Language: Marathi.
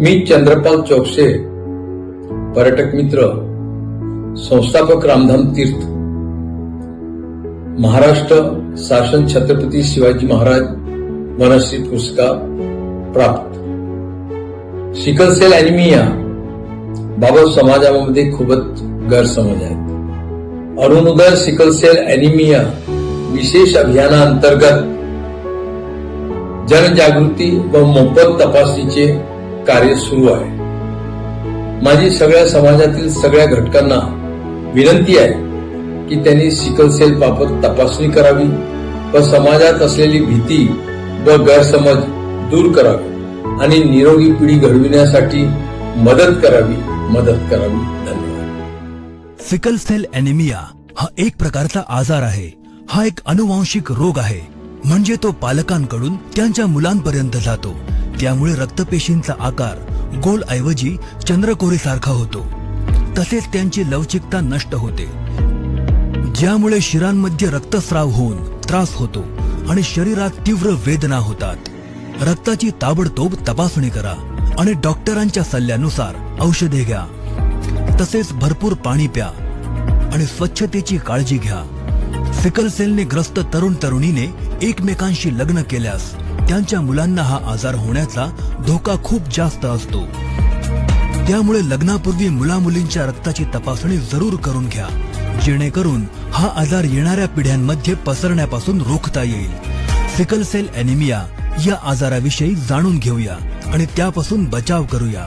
मी चंद्रपाल चौकसे पर्यटक मित्र संस्थापक रामधाम तीर्थ महाराष्ट्र शासन छत्रपती शिवाजी महाराज वनश्री पुरस्कार प्राप्त. सिकलसेल अॅनिमिया बाबत समाजामध्ये खूपच गैरसमज आहेत. अरुणोदय सिकलसेल अॅनिमिया विशेष अभियानाअंतर्गत जनजागृती व मोफत तपासणीचे कार्य सुरू आहे. माझी सगळ्या समाजातील सगळ्या घटकांना विनंती आहे की त्यांनी सिकल सेल बाबत तपासणी करावी व समाजात असलेली भीती व गैरसमज दूर करावी आणि निरोगी पिढी घडविण्यासाठी मदत करावी. मदत करावी. धन्यवाद. सिकल सेल एनिमिया हा एक प्रकारचा आजार आहे. हा एक अनुवांशिक रोग आहे. म्हणजे तो पालकांकडून त्यांच्या मुलांपर्यंत जातो. त्यामुळे रक्तपेशींचा आकार गोल ऐवजी चंद्रकोरीसारखा होतो. तसेच त्यांची लवचिकता नष्ट होते. ज्यामुळे शिरांमध्ये रक्तस्राव होऊन त्रास होतो आणि शरीरात तीव्र वेदना होतात. रक्ताची ताबडतोब तपासणी करा आणि डॉक्टरांच्या सल्ल्यानुसार औषधे घ्या. तसेच भरपूर पाणी प्या आणि स्वच्छतेची काळजी घ्या. सिकलसेलने ग्रस्त तरुण तरुणीने एकमेकांशी लग्न केल्यास त्यांच्या मुलांना हा आजार होण्याचा धोका खूप जास्त असतो. त्यामुळे लग्नापूर्वी मुलामुलींच्या रक्ताची तपासणी जरूर करून घ्या. जेणेकरून हा आजार येणाऱ्या पिढ्यांमध्ये पसरण्यापासून रोखता येईल. सिकल सेल अॅनिमिया या आजाराविषयी जाणून घेऊया आणि त्यापासून बचाव करूया.